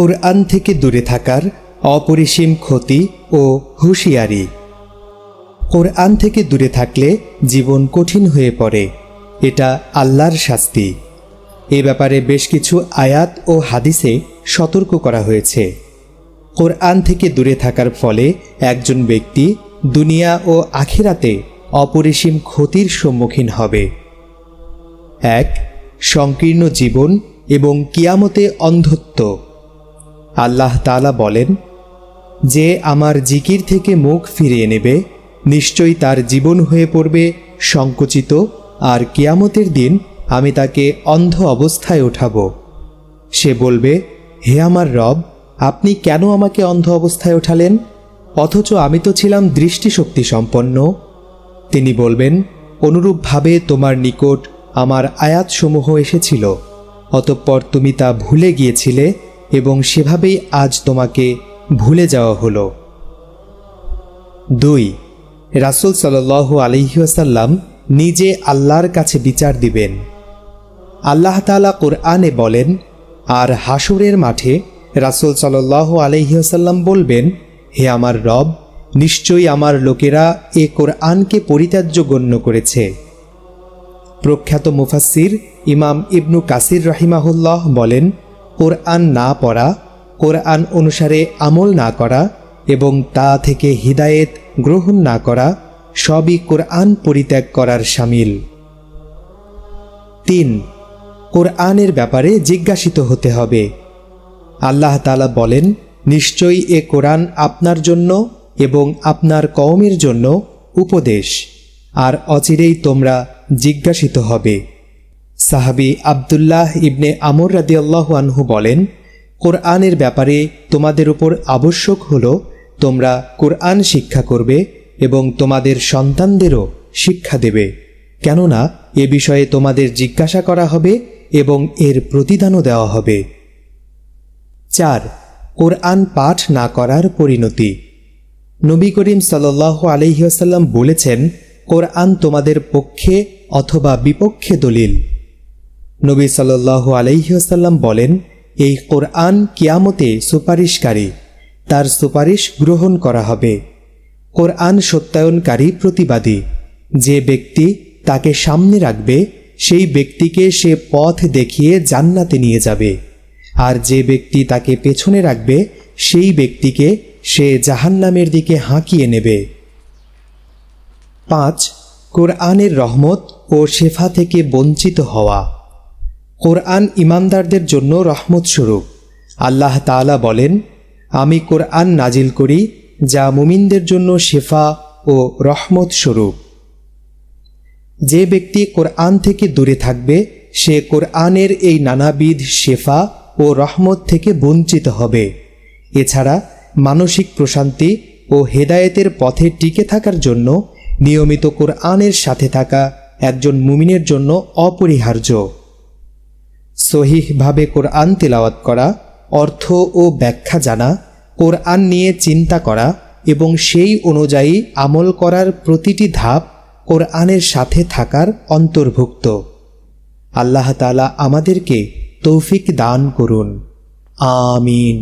কোরআন থেকে দূরে থাকার অপরিসীম ক্ষতি ও হুঁশিয়ারি। কোরআন থেকে দূরে থাকলে জীবন কঠিন হয়ে পড়ে। এটা আল্লাহর শাস্তি। এ ব্যাপারে বেশ কিছু আয়াত ও হাদিসে সতর্ক করা হয়েছে। কোরআন থেকে দূরে থাকার ফলে একজন ব্যক্তি দুনিয়া ও আখিরাতে অপরিসীম ক্ষতির সম্মুখীন হবে। এক, সংকীর্ণ জীবন এবং কিয়ামতে অন্ধত্ব। আল্লাহ তালা বলেন, যে আমার জিকির থেকে মুখ ফিরিয়ে নেবে, নিশ্চয়ই তার জীবন হয়ে পড়বে সংকুচিত, আর কিয়ামতের দিন আমি তাকে অন্ধ অবস্থায় উঠাব। সে বলবে, হে আমার রব, আপনি কেন আমাকে অন্ধ অবস্থায় ওঠালেন অথচ আমি তো ছিলাম দৃষ্টিশক্তি সম্পন্ন। তিনি বলবেন, অনুরূপভাবে তোমার নিকট আমার আয়াতসমূহ এসেছিল। অতঃপর তুমি তা ভুলে গিয়েছিলে এবং সেভাবেই আজ তোমাকে ভুলে যাওয়া হলো। দুই, রাসুল সাল আলহিহাসাল্লাম নিজে আল্লাহর কাছে বিচার দিবেন। আল্লাহ তালা কোরআনে বলেন, আর হাসুরের মাঠে রাসুল সাল আলহিহাসাল্লাম বলবেন, হে আমার রব, নিশ্চয়ই আমার লোকেরা এ কোরআনকে পরিত্যাজ্য গণ্য করেছে। প্রখ্যাত মুফাসির ইমাম ইবনু কাসির রাহিমাহুল্লাহ বলেন কোরআন না পড়া, কোরআন অনুসারে আমল না করা এবং তা থেকে হিদায়েত গ্রহণ না করা সবই কোরআন পরিত্যাগ করার সামিল। তিন, কোরআনের ব্যাপারে জিজ্ঞাসিত হতে হবে। আল্লাহ তালা বলেন, নিশ্চয়ই এ কোরআন আপনার জন্য এবং আপনার কওমের জন্য উপদেশ, আর অচিরেই তোমরা জিজ্ঞাসিত হবে। সাহাবি আবদুল্লাহ ইবনে আমর রাদিয়াল্লাহ আনহু বলেন, কোরআনের ব্যাপারে তোমাদের উপর আবশ্যক হল, তোমরা কোরআন শিক্ষা করবে এবং তোমাদের সন্তানদেরও শিক্ষা দেবে। কেননা, এ বিষয়ে তোমাদের জিজ্ঞাসা করা হবে এবং এর প্রতিদানও দেওয়া হবে। চার, কোরআন পাঠ না করার পরিণতি। নবী করিম সাল আলহিহাসাল্লাম বলেছেন, কোরআন তোমাদের পক্ষে অথবা বিপক্ষে দলিল। নবী সাল আলহিহাসাল্লাম বলেন, এই কোরআন কিয়ামতে সুপারিশকারী, তার সুপারিশ গ্রহণ করা হবে। কোরআন সত্যায়নকারী প্রতিবাদী, যে ব্যক্তি তাকে সামনে রাখবে, সেই ব্যক্তিকে সে পথ দেখিয়ে জান্নাতে নিয়ে যাবে। আর যে ব্যক্তি তাকে পেছনে রাখবে, সেই ব্যক্তিকে সে জাহান্নামের দিকে হাঁকিয়ে নেবে। পাঁচ, কোরআনের রহমত ও শেফা থেকে বঞ্চিত হওয়া। কোরআন ইমানদারদের জন্য রহমত স্বরূপ। আল্লাহ তাআলা বলেন, আমি কোরআন নাজিল করি যা মুমিনদের জন্য শেফা ও রহমত স্বরূপ। যে ব্যক্তি কোরআন থেকে দূরে থাকবে, সে কোরআনের এই নানাবিধ শেফা ও রহমত থেকে বঞ্চিত হবে। এছাড়া মানসিক প্রশান্তি ও হেদায়েতের পথে টিকে থাকার জন্য নিয়মিত কোরআনের সাথে থাকা একজন মুমিনের জন্য অপরিহার্য। সহিহভাবে কোরআন তেলাওয়াত করা, অর্থ ও ব্যাখ্যা জানা, কোরআন নিয়ে চিন্তা করা এবং সেই অনুযায়ী আমল করার প্রতিটি ধাপ কোরআনের সাথে থাকার অন্তর্ভুক্ত। আল্লাহ তালা আমাদেরকে তৌফিক দান করুন। আমিন।